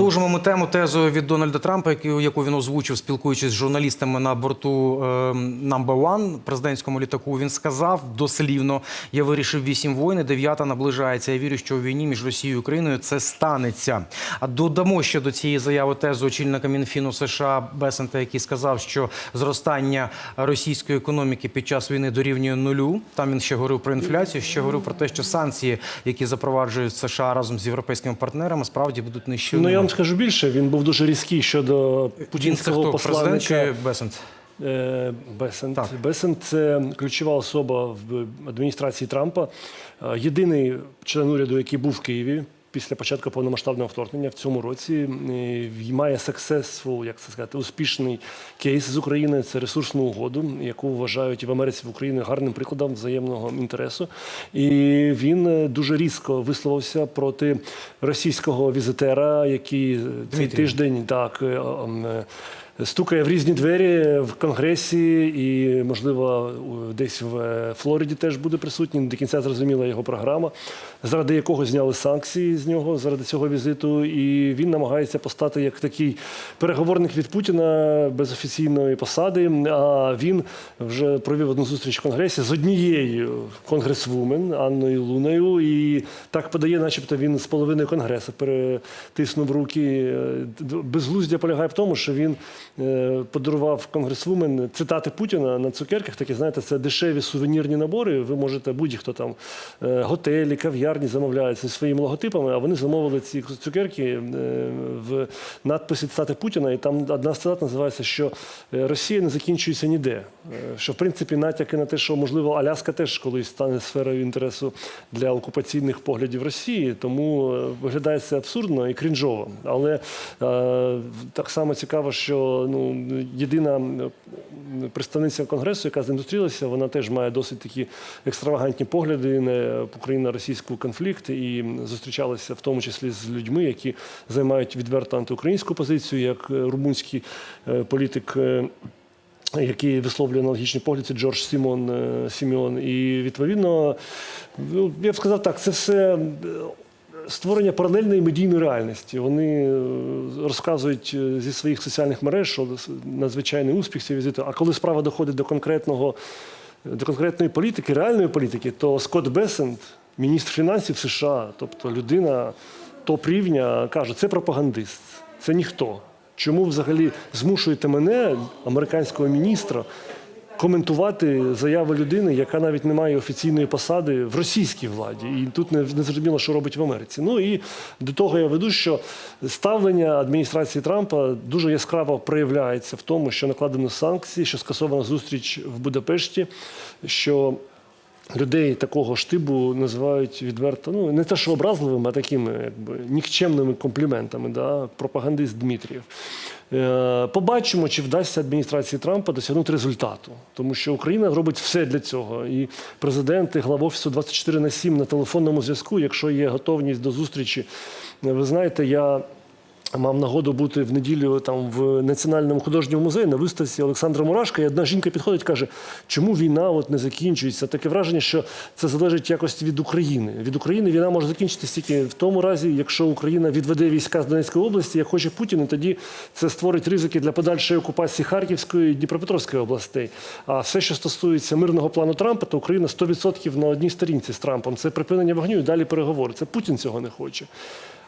Продовжимо ми тему тезою від Дональда Трампа, яку, він озвучив, спілкуючись з журналістами на борту е, Number One президентському літаку. Він сказав дослівно: я вирішив вісім воїн, дев'ята наближається. Я вірю, що у війні між Росією і Україною це станеться. А додамо ще до цієї заяви тезу очільника Мінфіну США Бесента, який сказав, що зростання російської економіки під час війни дорівнює нулю. Там він ще говорив про інфляцію, ще говорив про те, що санкції, які запроваджують США разом з європейськими партнерами, справді будуть нищівними. Ну скажу більше. Він був дуже різкий щодо путінського хто? Президент посланника. чи Бесент? Е, Бесент. Так. Бесент це ключова особа в адміністрації Трампа. Е, Єдиний член уряду, який був в Києві після початку повномасштабного вторгнення в цьому році, е, має successful, як це сказати, успішний кейс з України. Це ресурсну угоду, яку вважають і в Америці в Україні гарним прикладом взаємного інтересу. І він е, дуже різко висловився проти російського візитера, який е, цей тиждень так. Стукає в різні двері в Конгресі і, можливо, десь в е, Флориді теж буде присутній. До кінця зрозуміла його програма, заради якого зняли санкції з нього заради цього візиту. І він намагається постати як такий переговорник від Путіна без офіційної посади. А він вже провів одну зустріч в Конгресі з однією конгресвумен Анною Луною. І так подає, начебто він з половиною конгресу перетиснув руки. Е, Безглуздя полягає в тому, що він подарував конгресвумен цитати Путіна на цукерках. Такі, знаєте, це дешеві сувенірні набори. Ви можете будь-хто там е, готелі, кав'ярні замовляють зі своїми логотипами, а вони замовили ці цукерки е, в надписі цитати Путіна. І там одна з цитат називається, що е, Росія не закінчується ніде. Е, Що в принципі натяки на те, що можливо Аляска теж колись стане сферою інтересу для окупаційних поглядів Росії, тому е, виглядає це абсурдно і крінжово. Але е, так само цікаво, що ну єдина представниця конгресу, яка з ним зустрілася, вона теж має досить такі екстравагантні погляди на україно-російський конфлікт і зустрічалася в тому числі з людьми, які займають відверто антиукраїнську позицію, як е, румунський е, політик. е, який висловлює аналогічний погляд, це Джордж Сімон е, Сімеон. І відповідно, ну, я б сказав так, це все. Е, Створення паралельної медійної реальності. Вони е, розказують е, зі своїх соціальних мереж, що надзвичайний успіх цього візиту. А коли справа доходить до конкретного до конкретної політики, реальної політики, то Скотт Бесент, міністр фінансів США, тобто людина топ-рівня, каже, це пропагандист, це ніхто. Чому взагалі змушуєте мене, американського міністра, коментувати заяви людини, яка навіть не має офіційної посади в російській владі, і тут не, не зрозуміло, що робить в Америці. Ну і до того я веду, що ставлення адміністрації Трампа дуже яскраво проявляється в тому, що накладено санкції, що скасована зустріч в Будапешті, що людей такого штибу називають відверто, ну не те, що образливими, а такими якби нікчемними компліментами. Да? Пропагандист Дмитрієв. Е, Побачимо, чи вдасться адміністрації Трампа досягнути результату, тому що Україна робить все для цього. І президент, і глава офісу 24 на 7 на телефонному зв'язку, якщо є готовність до зустрічі. Ви знаєте, я. Мав нагоду бути в неділю там в Національному художньому музеї на виставці Олександра Мурашка. І одна жінка підходить каже, чому війна от не закінчується? Таке враження, що це залежить якось від України. Від України війна може закінчитися тільки в тому разі, якщо Україна відведе війська з Донецької області, як хоче Путін, і тоді це створить ризики для подальшої окупації Харківської і Дніпропетровської областей. А все, що стосується мирного плану Трампа, то Україна 100% на одній сторінці з Трампом. Це припинення вогню і далі переговори. Це Путін цього не хоче.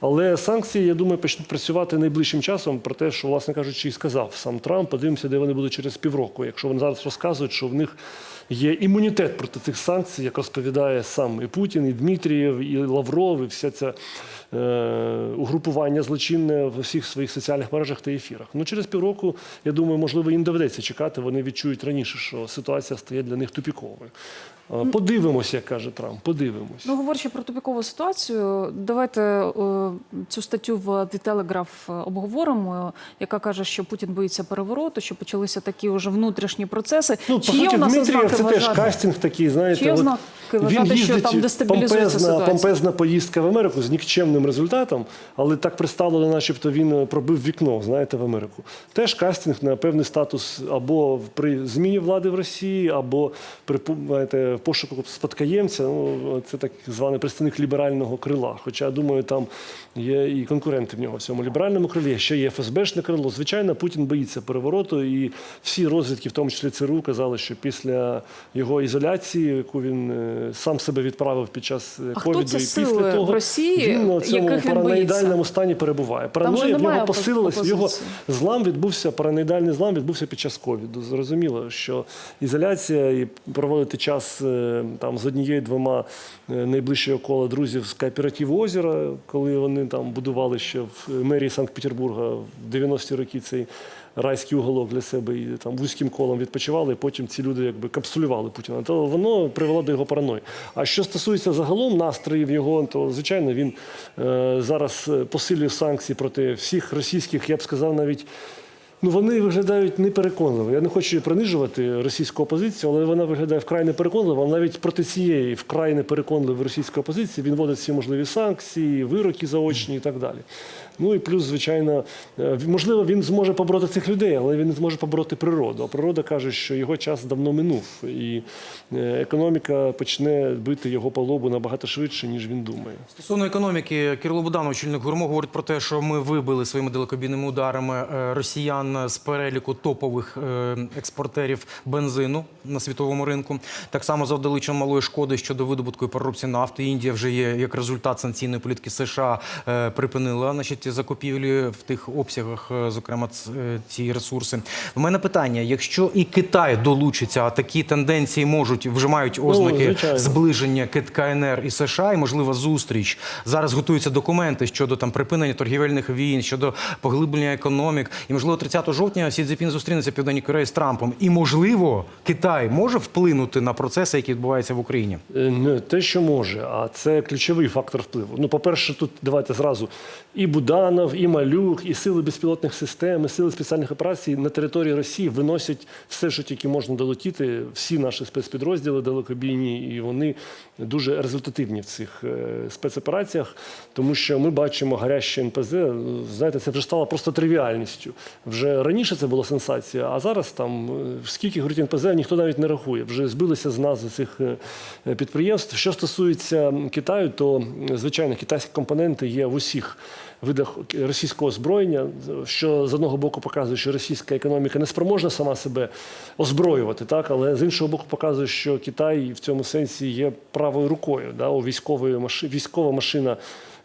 Але санкції, я думаю, почнуть працювати найближчим часом про те, що, власне кажучи, і сказав сам Трамп. Подивимося, де вони будуть через півроку. Якщо вони зараз розказують, що в них є імунітет проти цих санкцій, як розповідає сам і Путін, і Дмитрієв, і Лавров, і вся ця е, угрупування злочинне в усіх своїх соціальних мережах та ефірах. Ну, через півроку, я думаю, можливо, їм доведеться чекати. Вони відчують раніше, що ситуація стає для них тупіковою. Е, Подивимося, як каже Трамп, подивимось. Ну, говорячи про тупікову ситуацію, давайте е, цю статтю в The Telegraph е, обговоримо, яка каже, що Путін боїться перевороту, що почалися такі вже внутрішні процеси. Ну, по Чи є у нас Дмитрієв це теж вважати? кастинг такий, знаєте. Чи є от, ознак- вважати, що там дестабілізується помпезна, ситуація. помпезна поїздка в Америку з нікчемним результатом, але так представлено, начебто він е, пробив вікно, знаєте, в Америку. Теж кастинг на певний статус або при зміні влади в Росії, або при знаєте, пошуку спадкоємця. Ну, це так званий представник ліберального крила. Хоча, я думаю, там є і конкуренти в нього в цьому ліберальному крилі. Ще є ФСБшне крило. Звичайно, Путін боїться перевороту, і всі розвідки, в тому числі ЦРУ, казали, що після його ізоляції, яку він е, сам себе відправив під час е, ковіду, і після того в Росії, він у цьому параноїдальному стані перебуває. Параноя в нього посилилась, його злам відбувся, параноїдальний злам відбувся під час ковіду. Зрозуміло, що ізоляція і проводити час е, там з однією двома е, найближчого кола друзів з кооперативу озера, коли вони там будували ще в мерії Санкт-Петербурга в 90-ті роки цей. Райський уголок для себе і там вузьким колом відпочивали, і потім ці люди якби капсулювали Путіна. То воно привело до його параної. А що стосується загалом настроїв його, то звичайно він е, зараз е, посилює санкції проти всіх російських, я б сказав, навіть Ну, вони виглядають непереконливо. Я не хочу принижувати російську опозицію, але вона виглядає вкрай непереконливо. Навіть проти цієї вкрай непереконливої російської опозиції він вводить всі можливі санкції, вироки заочні і так далі. Ну і плюс, звичайно, е, можливо, він зможе побороти цих людей, але він не зможе побороти природу. А природа каже, що його час давно минув, і е, економіка почне бити його по лобу набагато швидше, ніж він думає. Стосовно економіки, Кирило Буданов, очільник ГУРМО, говорить про те, що ми вибили своїми далекобійними ударами е, росіян з переліку топових е, експортерів бензину на світовому ринку. Так само завдали чималої шкоди щодо видобутку і переробці нафти. Індія вже є як результат санкційної політики США е, припинила значить, закупівлі в тих обсягах, е, зокрема ці ресурси. В мене питання: якщо і Китай долучиться, а такі тенденції можуть вже мають ознаки звичайно. зближення Кит- КНР і США, і можлива зустріч. Зараз готуються документи щодо там припинення торгівельних війн, щодо поглиблення економік. І можливо, 30 жовтня Сі Цзіпін зустрінеться в Південній Кореї з Трампом. І можливо, Китай може вплинути на процеси, які відбуваються в Україні. Е, Не те, що може, а це ключовий фактор впливу. Ну, по-перше, тут давайте зразу і Буданов, і Малюк, і сили безпілотних систем, і сили спеціальних операцій на території Росії виносять все, що тільки можна долетіти, всі наші спецпідрозділи далекобійні, і вони дуже результативні в цих е, спецопераціях, тому що ми бачимо гаряще НПЗ. Знаєте, це вже стало просто тривіальністю. Вже раніше це була сенсація, а зараз там е, скільки горить НПЗ, ніхто навіть не рахує. Вже збилися з назви цих е, підприємств. Що стосується Китаю, то звичайно китайські компоненти є в усіх видах російського озброєння, що з одного боку показує, що російська економіка не спроможна сама себе озброювати, так але з іншого боку показує, що Китай в цьому сенсі є правою рукою. Да, у військової маши, військова машина.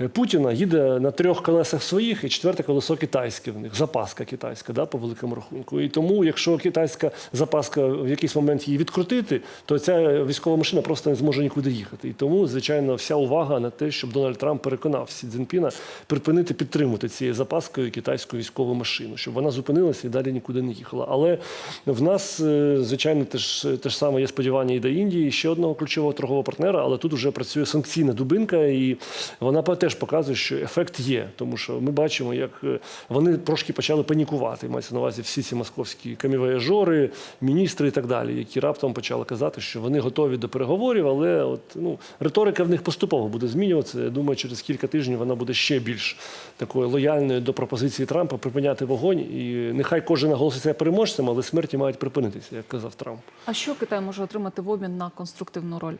Е, Путіна їде на трьох колесах своїх, і четверте колесо китайське в них, запаска китайська, да, по великому рахунку. І тому, якщо китайська запаска в якийсь момент її відкрутити, то ця військова машина просто не зможе нікуди їхати. І тому, звичайно, вся увага на те, щоб Дональд Трамп переконав Сі Цзіньпіна припинити підтримувати цією запаскою китайську військову машину, щоб вона зупинилася і далі нікуди не їхала. Але в нас, е, звичайно, теж те ж саме є сподівання і до Індії, ще одного ключового торгового партнера, але тут вже працює санкційна дубинка, і вона по- теж показує, що ефект є, тому що ми бачимо, як е, вони трошки почали панікувати. Мається на увазі всі ці московські камівояжори, міністри і так далі, які раптом почали казати, що вони готові до переговорів, але от ну риторика в них поступово буде змінюватися. Я думаю, через кілька тижнів вона буде ще більш такою лояльною до пропозиції Трампа припиняти вогонь. І нехай кожен наголоситься переможцем, але смерті мають припинитися, як казав Трамп. А що Китай може отримати в обмін на конструктивну роль?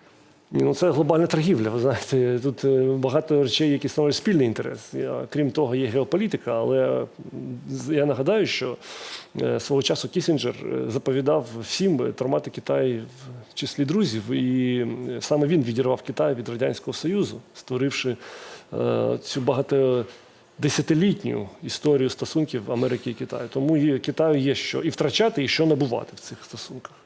Ну це глобальна торгівля. Ви знаєте, тут е, багато речей, які становлять спільний інтерес. Крім того, є геополітика, але я нагадаю, що е, свого часу Кісінджер е, заповідав всім тримати Китай в числі друзів, і саме він відірвав Китай від радянського союзу, створивши цю багато. Десятилітню історію стосунків Америки і Китаю. Тому Китаю є що і втрачати, і що набувати в цих стосунках.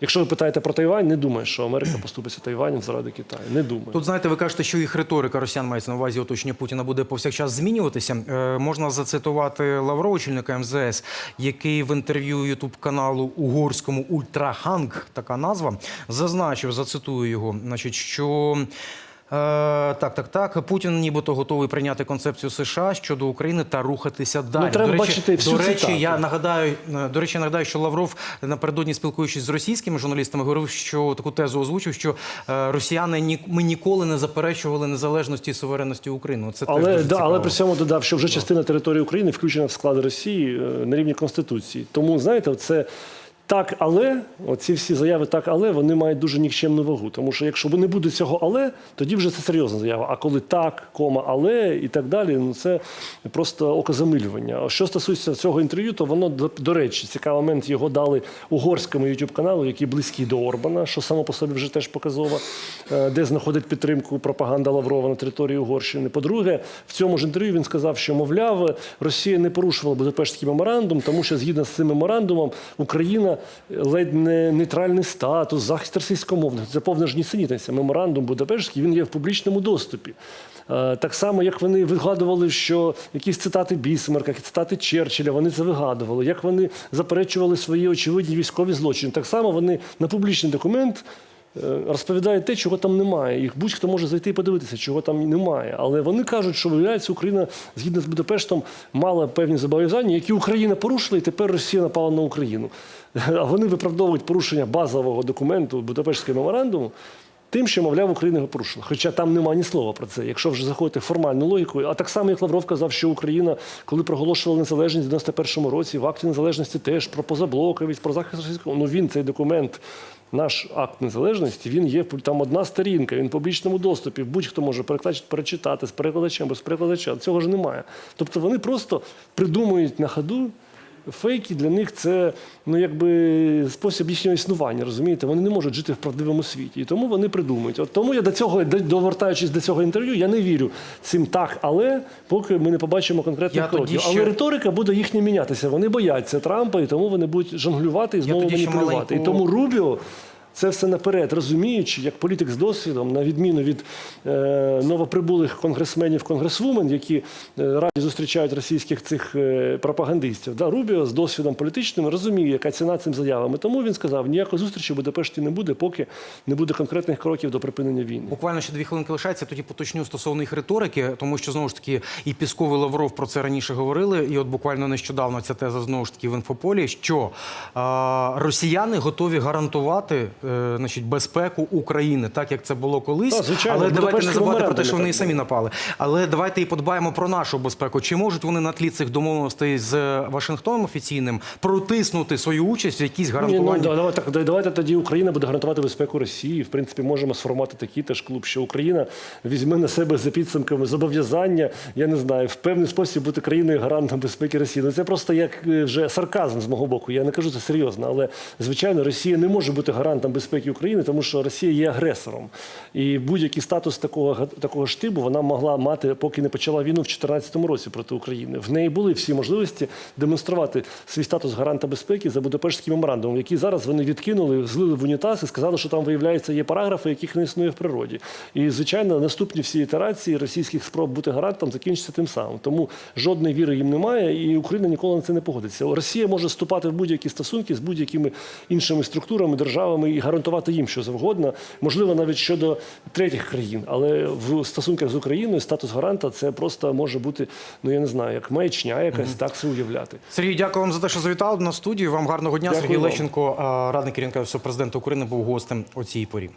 Якщо ви питаєте про Тайвань, не думаю, що Америка поступиться Тайванем заради Китаю. Не думаю. Тут знаєте, ви кажете, що їх риторика росіян мається на увазі оточення Путіна буде повсякчас змінюватися. Е, можна зацитувати Лаврова, очільника МЗС, який в інтерв'ю Ютуб каналу угорському Ультраханг, така назва, зазначив, зацитую його, значить, що. Так, так, так. Путін нібито готовий прийняти концепцію США щодо України та рухатися далі. треба до речі, бачити всю до речі, цитату. я нагадаю, е, до речі, нагадаю, що Лавров напередодні спілкуючись з російськими журналістами, говорив, що таку тезу озвучив, що е, росіяни ні, ми ніколи не заперечували незалежності і суверенності України. Це теж Але, дуже да, але при цьому додав, що вже частина території України включена в склад Росії е, на рівні Конституції. Тому, знаєте, це так, але оці всі заяви так, але вони мають дуже нікчемну вагу. Тому що якщо не буде цього але, тоді вже це серйозна заява. А коли так, кома, але і так далі, ну це просто окозамилювання. Що стосується цього інтерв'ю, то воно до, до речі, цікавий момент його дали угорському youtube каналу, який близький до Орбана, що само по собі вже теж показово, е, де знаходить підтримку пропаганда Лаврова на території Угорщини. По-друге, в цьому ж інтерв'ю він сказав, що мовляв, Росія не порушувала Будапештський меморандум, тому що згідно з цим меморандумом Україна ледь не нейтральний статус, захист російськомовних. Це повна ж нісенітниця. Меморандум Будапештський він є в публічному доступі. Е, Так само, як вони вигадували, що якісь цитати Бісмарка, цитати Черчилля, вони це вигадували, як вони заперечували свої очевидні військові злочини. Так само вони на публічний документ розповідають те, чого там немає. Їх будь-хто може зайти і подивитися, чого там немає. Але вони кажуть, що виявляється, Україна згідно з Будапештом мала певні зобов'язання, які Україна порушила, і тепер Росія напала на Україну. А вони виправдовують порушення базового документу Будапештського меморандуму. Тим, що, мовляв, Україна його порушила. Хоча там немає ні слова про це. Якщо вже заходити формальну логіку, а так само, як Лавров казав, що Україна, коли проголошувала незалежність в 91-му році, в акті незалежності теж про позаблоковість, про захист російського. Ну він цей документ, наш акт незалежності, він є там одна сторінка, він в публічному доступі. Будь-хто може перечитати з перекладачем, без перекладача. Цього ж немає. Тобто вони просто придумують на ходу. Фейки для них це ну якби спосіб їхнього існування, розумієте? Вони не можуть жити в правдивому світі. І тому вони придумують. От тому я до цього, довертаючись до цього інтерв'ю, я не вірю цим так, але поки ми не побачимо конкретних кроків. ще- Але риторика буде їхня мінятися. Вони бояться Трампа, і тому вони будуть жонглювати і знову маніпулювати. маленьку- І тому Рубіо. Це все наперед розуміючи, як політик з досвідом, на відміну від е, новоприбулих конгресменів, конгресвумен, які е, раді зустрічають російських цих е, пропагандистів. Да, Рубіо з досвідом політичним розуміє, яка ціна цим заявам. Тому він сказав, ніякої зустрічі в Будапешті не буде, поки не буде конкретних кроків до припинення війни. Буквально ще дві хвилинки лишається. Тоді поточню стосовно їх риторики, тому що знову ж таки і Пісков, і Лавров про це раніше говорили. І от буквально нещодавно ця теза знову ж таки в інфополі, що а, росіяни готові гарантувати е, значить, безпеку України, так як це було колись. Так, звичайно, Але давайте не забувати про те, що вони і самі напали. Але давайте і подбаємо про нашу безпеку. Чи можуть вони на тлі цих домовленостей з Вашингтоном офіційним протиснути свою участь в якійсь Ні, ну, гарантуванні? да, давай, так, давайте тоді Україна буде гарантувати безпеку Росії. В принципі, можемо сформувати такий теж клуб, що Україна візьме на себе за підсумками зобов'язання, я не знаю, в певний спосіб бути країною гарантом безпеки Росії. Ну це просто як е, вже сарказм з мого боку. Я не кажу це серйозно, але звичайно, Росія не може бути гарантом безпеки України, тому що Росія є агресором. І будь-який статус такого такого штибу вона могла мати, поки не почала війну в 2014 році проти України. В неї були всі можливості демонструвати свій статус гаранта безпеки за Будапештським меморандумом, який зараз вони відкинули, злили в унітаз і сказали, що там виявляється є параграфи, яких не існує в природі. І звичайно, наступні всі ітерації російських спроб бути гарантом закінчаться тим самим. Тому жодної віри їм немає, і Україна ніколи на це не погодиться. Росія може вступати в будь-які стосунки з будь-якими іншими структурами, державами і гарантувати їм що завгодно, можливо, навіть щодо третіх країн. Але в стосунках з Україною статус гаранта це просто може бути, ну я не знаю, як маячня, якась так це уявляти. Сергій, дякую вам за те, що завітали на студію. Вам гарного дня. Дякую Сергій вам. Лещенко, радник керівника президента України, був гостем у цій порі.